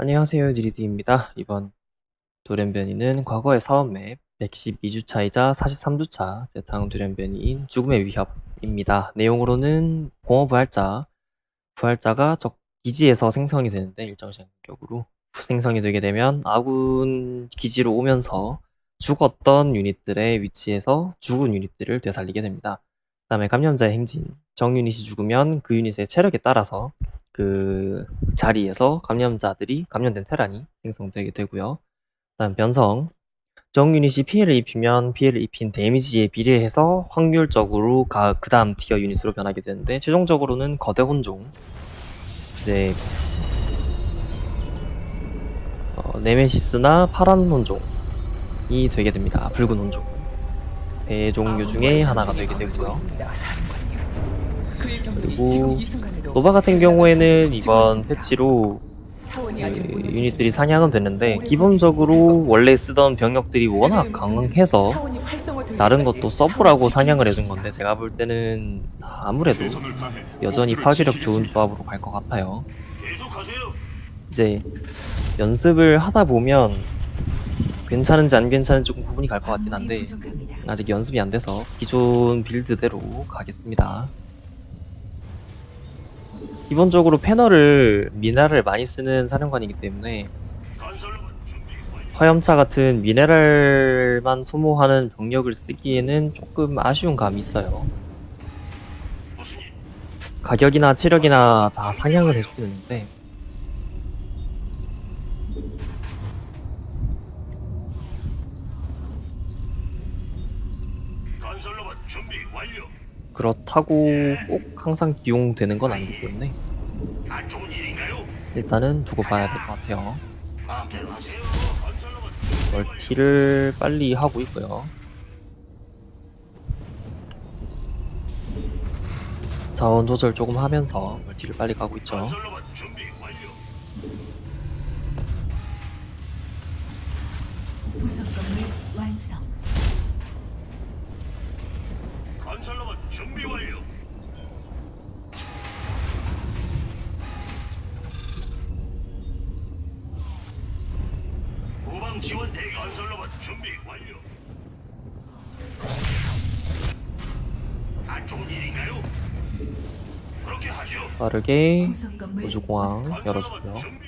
안녕하세요. 니리디입니다. 이번 돌연변이는 과거의 사업 맵 112주차이자 43주차 제타운 돌연변이인 죽음의 위협입니다. 내용으로는 공허 부활자, 부활자가 적 기지에서 생성이 되는데 일정 시간 간격으로 생성이 되게 되면 아군 기지로 오면서 죽었던 유닛들의 위치에서 죽은 유닛들을 되살리게 됩니다. 그 다음에 감염자의 행진, 정 유닛이 죽으면 그 유닛의 체력에 따라서 그 자리에서 감염자들이 감염된 테란이 생성되게 되고요. 그다음 변성, 정 유닛이 피해를 입히면 피해를 입힌 데미지에 비례해서 확률적으로 가, 그 다음 티어 유닛으로 변하게 되는데 최종적으로는 거대 혼종 이제 어, 네메시스나 파란 혼종이 되게 됩니다. 붉은 혼종 배 종류 중에 하나가 되게 되고요. 그리고 노바 같은 경우에는 이번 패치로 그 유닛들이 상향은 됐는데 기본적으로 원래 쓰던 병력들이 워낙 강해서 다른 것도 서브라고 상향을 해준 건데 제가 볼 때는 아무래도 여전히 파괴력 좋은 조합으로 갈 것 같아요. 이제 연습을 하다 보면 괜찮은지 안 괜찮은지 조금 구분이 갈 것 같긴 한데 아직 연습이 안 돼서 기존 빌드대로 가겠습니다. 기본적으로 패널을 미네랄을 많이 쓰는 사령관이기 때문에 화염차 같은 미네랄만 소모하는 병력을 쓰기에는 조금 아쉬운 감이 있어요. 가격이나 체력이나 다 상향을 해주는데 건설로봇 준비 완료. 그렇다고 꼭 항상 기용되는 건 아니기 때문에? 일단은 두고 봐야 될 것 같아요. 멀티를 빨리 하고 있고요. 자원 조절 조금 하면서 멀티를 빨리 가고 있죠. 준비 완료. 후방 지원 대기. 건설로봇 준비 완료. 안 좋은 일인가요? 그렇게 하죠. 빠르게 우주공항 열어주고요. 준비.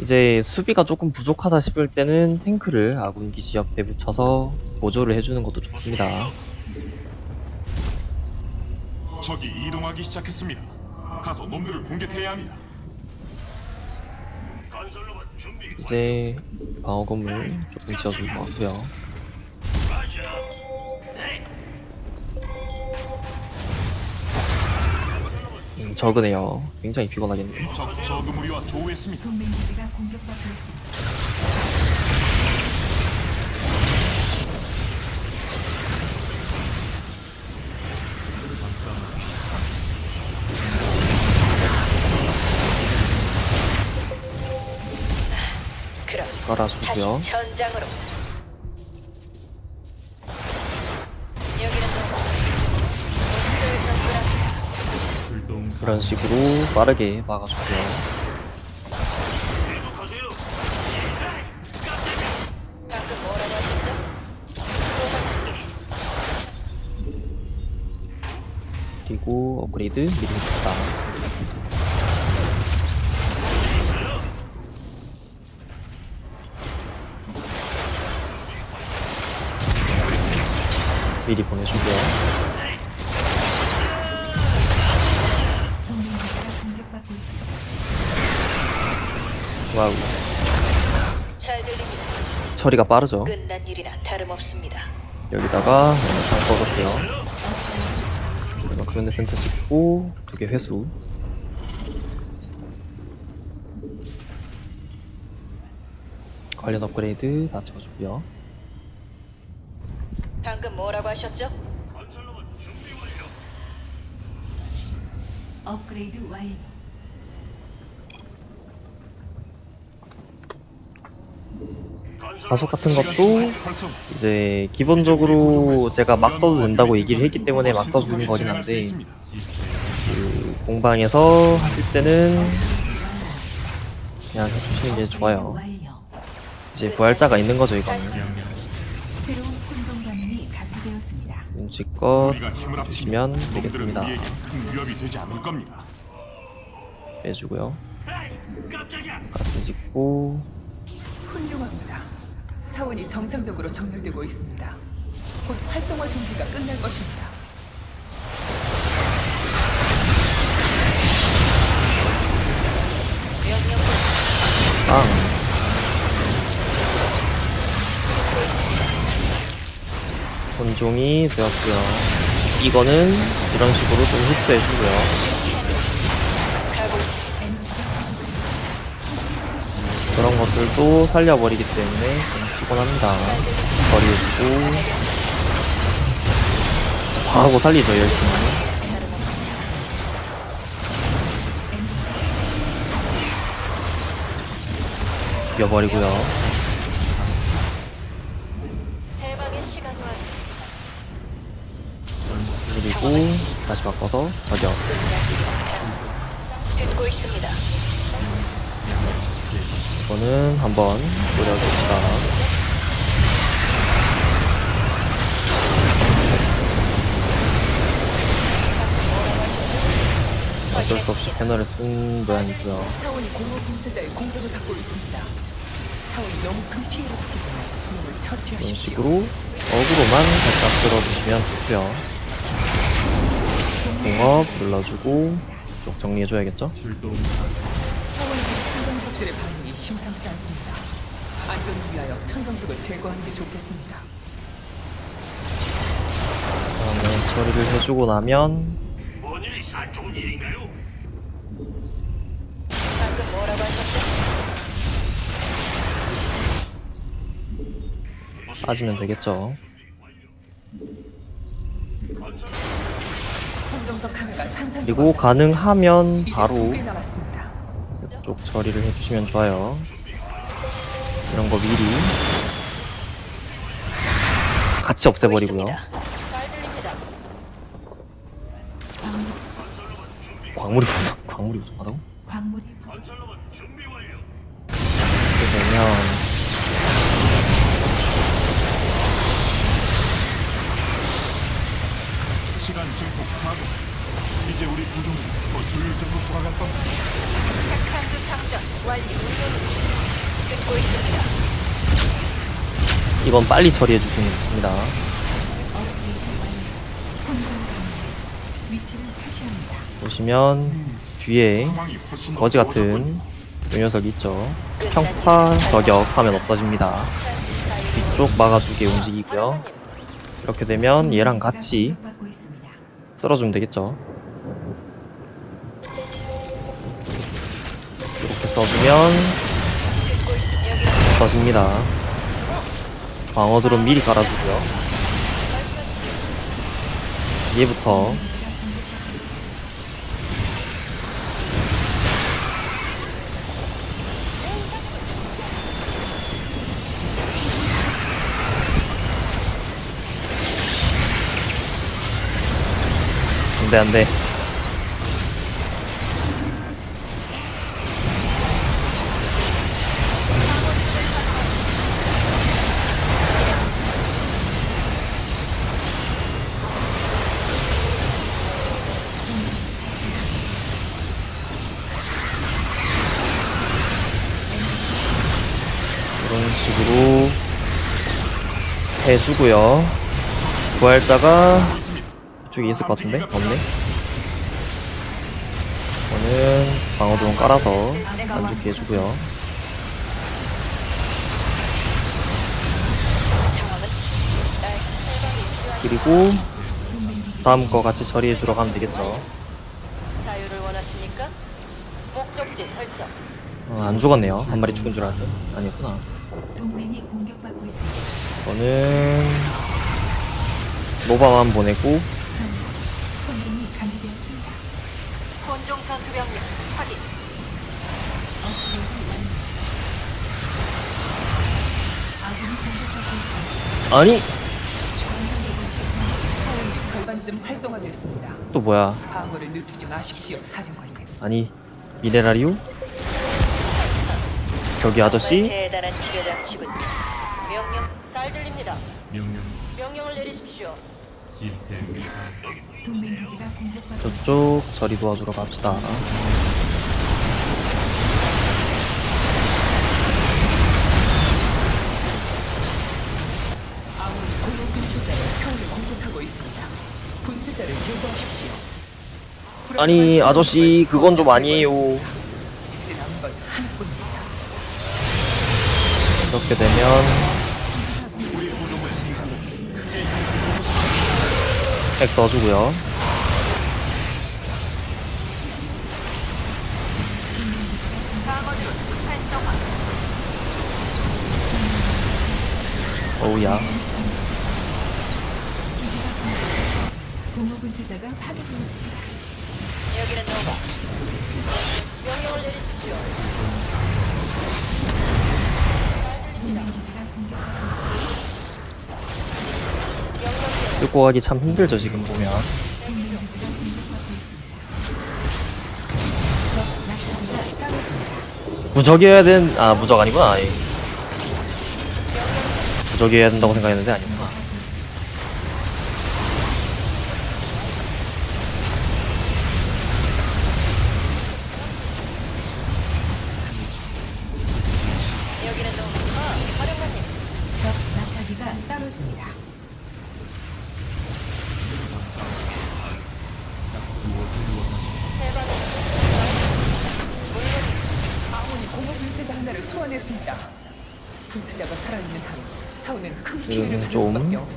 이제 수비가 조금 부족하다 싶을 때는 탱크를 아군 기지 옆에 붙여서 보조를 해주는 것도 좋습니다. 적이 이동하기 시작했습니다. 가서 놈들을 공격해야 합니다. 건설로봇 준비 완료. 이제 방어 건물 조금 지어줄 것 같고요. 음, 적으네요. 굉장히 피곤하겠네요. 적 저그 무리와 조우했습니다. 동맹 기지가 공격받고 있습니다. 그럼 깔아주고요. 다시 전장으로. 그런 식으로 빠르게? 소방관계 그리고 업그레이드 미리 했다. 미리 보내주고요. 와우. 잘 들립니다. 처리가 빠르죠. 끝난 일이나 다름없습니다. 여기다가 영상 꺼볼게요. 그리고 그런데 센터 찍고 두 개 회수. 관련 업그레이드 다 채워주고요. 방금 뭐라고 하셨죠? 건설로봇 준비 완료. 업그레이드 완료. 가속 같은 것도. 이제 기본적으로 제가 막 써도 된다고 얘기를 했기 때문에 막 써주는 거긴 한데 그 공방에서 하실 때는 그냥 해주시는 게 좋아요. 이제 부활자가 있는 거죠 이거는. 눈치껏 주시면 되겠습니다. 빼주고요. 가스 짓고 훌륭합니다. 사원이 정상적으로 정렬되고 있습니다. 곧 활성화 준비가 끝날 것입니다. 빵. 본종이 되었고요. 이거는 이런 식으로 좀 흡수해주고요. 그런 것들도 살려버리기 때문에 좀 피곤합니다. 버리고 과하고 살리죠 열심히. 죽여버리고요. 그리고 다시 바꿔서 저격. 듣고 있습니다. 이거는 한번 노려봅시다. 어쩔 수 없이 패널을 쓴 모양이고요. 사원이 공허 분쇄자의 공격을 받고 있습니다. 사원이 너무 큰 피해를 전에 놈을 이런 처치하십시오. 식으로 어그로만 살짝 들어주시면 좋고요. 공업 눌러주고 쪽 정리해줘야겠죠? 사원의 천정석들의 반응이 심상치 않습니다. 안전을 위하여 천정석을 제거하는 게 좋겠습니다. 처리를 해주고 나면 뭔 일이 안 좋은 일인가요? 뭐라고 하셨죠? 빠지면 되겠죠? 천정석 하나가 산산 그리고 가능하면 바로 두개 남았습니다. 쪽 처리를 해주시면 좋아요. 이런 거 미리 같이 없애버리고요. 듣고 있습니다. 잘 들립니다. 광물, 광물이 부족, 광물이 부족하다고? 광물이 이렇게 되면 시간 증폭 가동. 이제 우리 구조는 더 조율적으로 돌아갈 겁니다. 핵탄두 장전 완료. 듣고 있습니다. 이건 빨리 처리해 주시면 좋습니다. 보시면 뒤에 좋아졌군요. 같은 요 녀석이 있죠. 평타 저격하면 없어집니다. 뒤쪽 막아주게 움직이고요. 이렇게 되면 얘랑 같이. 쓸어주면 되겠죠. 이렇게 써주면 없어집니다. 방어 드론 미리 깔아주고요. 얘부터 안돼 안돼. 이런 식으로 해주고요. 부활자가 이쪽에 있을 것 같은데? 없네 저는 방어드론 깔아서 안 죽게 해주고요 그리고 다음 거 같이 처리해 주러 가면 되겠죠 자유를 원하십니까? 목적지 설정. 어, 안 죽었네요 한 마리 죽은 줄 알았는데 아니었구나 동맹이 공격받고 있습니다. 저는 노바만 보내고 혼종 전투 병력 확인. 아니 사원이 절반쯤 활성화됐습니다. 또 뭐야 방어를 늦추지 마십시오, 사령관님. 아니 미네랄이요? 저기 아저씨 대단한 치료 장치군. 명령 잘 들립니다. 명령 명령을 내리십시오. 시스템 이상 저쪽 저리 도와주러 갑시다. 아니 아저씨 그건 좀 아니에요. 이렇게 되면 핵 넣어주고요. 어우야. 공허 분쇄자가 파괴되었습니다. 여기는 노바. 명령을 내리십시오. 동맹 기지가 공격받고 있습니다. 뚫고 가기 참 힘들죠 지금 보면. 무적이어야 된, 아, 무적 아니구나. 예. 무적이어야 된다고 생각했는데 아니구 좀-.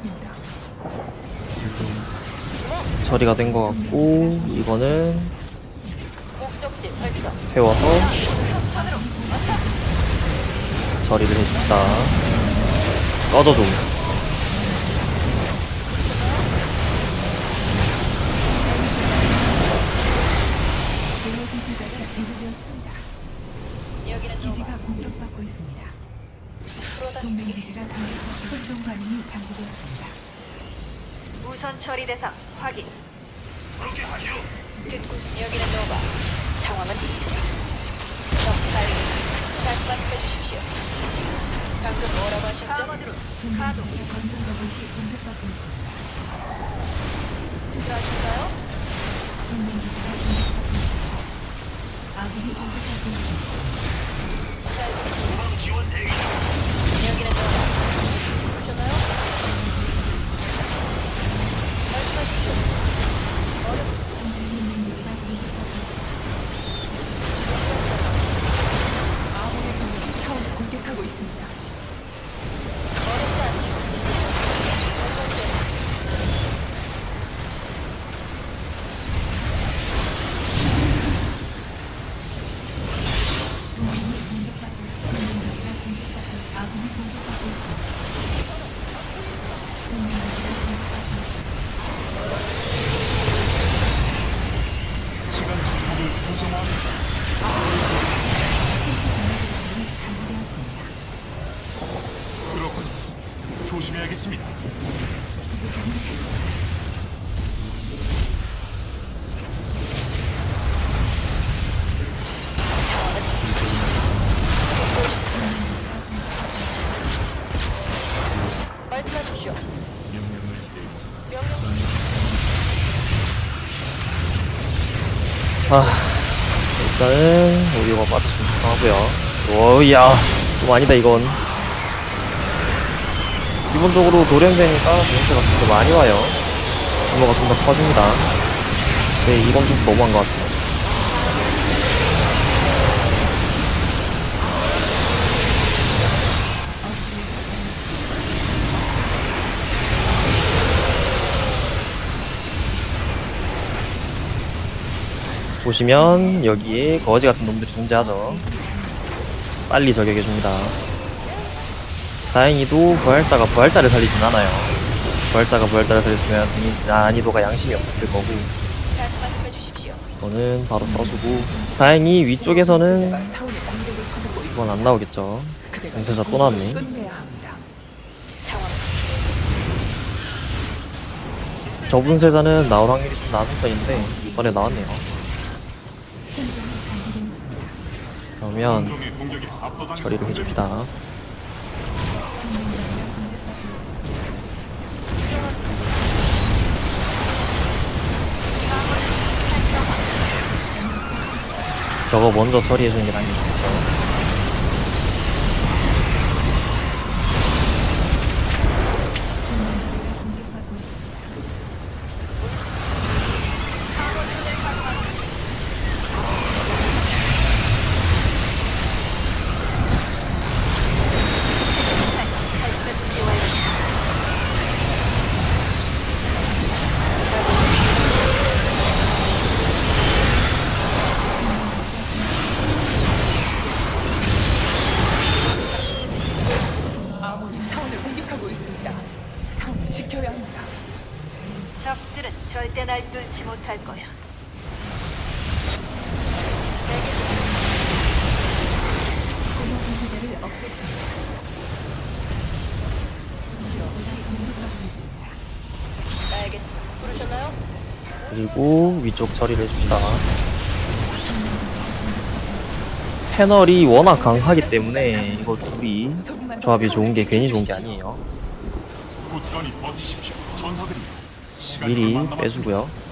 처리가 된 것 같고, 이거는. 태워서 처리를 해줍니다. 꺼져줘. 아군이 공격받고 있습니다. 지원 대기 중. 아, 일단은 오디오가 빠졌으면 좋하고요 오야, 좀 아니다 이건. 기본적으로 돌연변이가 공세 같은 거 많이 와요. 규모가 좀 더 커집니다. 네, 이건 좀 너무한 것 같아요. 보시면 여기에 거지 같은 놈들이 존재하죠. 빨리 저격해줍니다. 다행히도 부활자가 부활자를 살리진 않아요. 부활자가 부활자를 살렸으면 이 난이도가 양심이 없을 거고. 이거는 바로 써주고 다행히 위쪽에서는. 이건 안 나오겠죠. 분쇄자 또 나왔네. 상황. 저분쇄자는 나올 확률이 좀 낮은 편인데 이번에 나왔네요. 그러면 처리를 됩니다. 해줍시다. 저거 먼저 처리해주는 게 낫겠죠. 못할 거야. 공허 분쇄자를 없앴습니다. 그리고 위쪽 처리를 해줍시다. 패널이 워낙 강하기 때문에 이거 둘이 조합이 좋은 게 괜히 좋은 게. 아니에요. 미리. 빼주고요.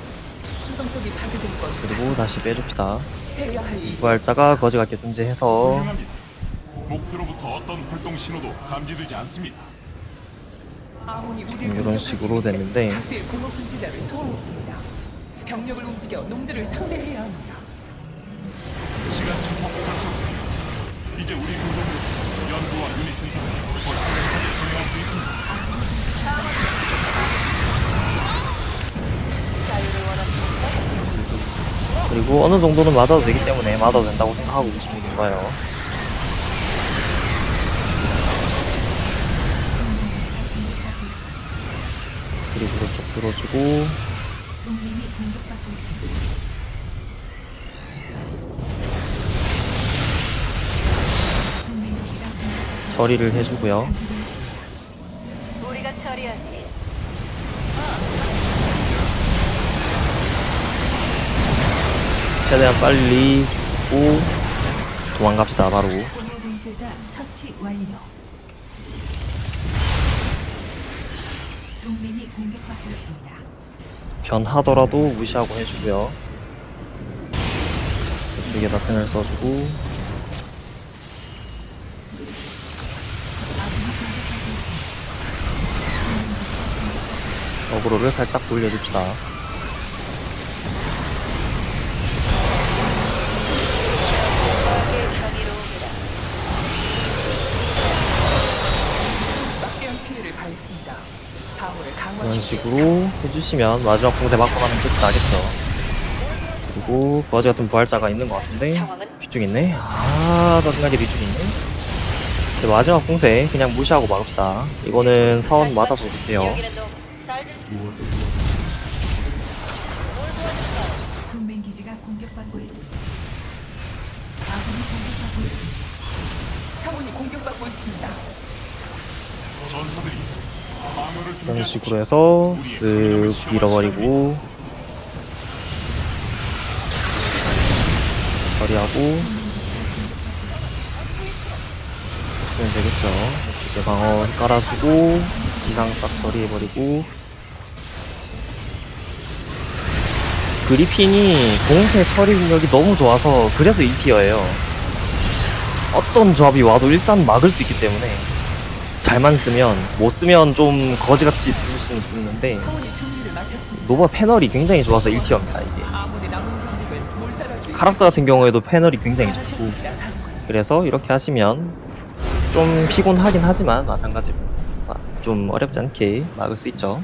천정석이 파괴될 것 그리고 다시 빼줍시다. 해야 할 일이 부활자가 거지 같게 존재해서 훌륭합니다. 목표로부터 어떤 활동 신호도 감지되지 않습니다. 아몬이 우리를 이런 식으로 됐는데 다수의 공허 분쇄자를 소환했습니다. 병력을 움직여 놈들을 상대해야 합니다. 시간 증폭 활성. 이제 우리 구조물에서 연구와 유닛 생산을 더 신속하게 진행할 수 있습니다. 그리고 어느 정도는 맞아도 되기 때문에 맞아도 된다고 생각하고 보시는 게 좋아요. 그리고 그쪽 들어주고 처리를 해주고요. 최대한 빨리 죽고 도망갑시다 바로. 공허 분쇄자 처치 완료. 동맹이 공격받고 있습니다. 변하더라도 무시하고 해주고요. 이쪽에다 펜을 써주고. 어그로를 살짝 돌려줍시다. 식으로 해주시면 마지막 공세 맞고 나면 끝이 나겠죠. 그리고 거지 같은 부활자가 있는 것 같은데 뒤쪽 있네. 아 짜증나게 뒤쪽 있네. 이제 마지막 공세 그냥 무시하고 막읍시다. 이거는 사원 다시 맞아서? 동맹 기지가 공격받고 있습니다. 아군이 공격받고 있습니다. 사원이 공격받고 있습니다. 전사들이 이런. 식으로 해서 쓱 밀어버리고 처리하고 그러면 되겠죠. 이렇게 방어 깔아주고 기상 딱 처리해버리고 그리핀이 공세 처리 능력이 너무 좋아서 그래서 1티어예요. 어떤 조합이 와도 일단 막을 수 있기 때문에 잘만 쓰면 못 쓰면 좀 거지같이 쓸 수는 있는데. 노바 패널이 굉장히 좋아서 1티어입니다 이게 카락스 같은 경우에도 패널이 굉장히 좋고. 그래서 이렇게 하시면 좀 피곤하긴 하지만 마찬가지로 아, 좀 어렵지 않게 막을 수 있죠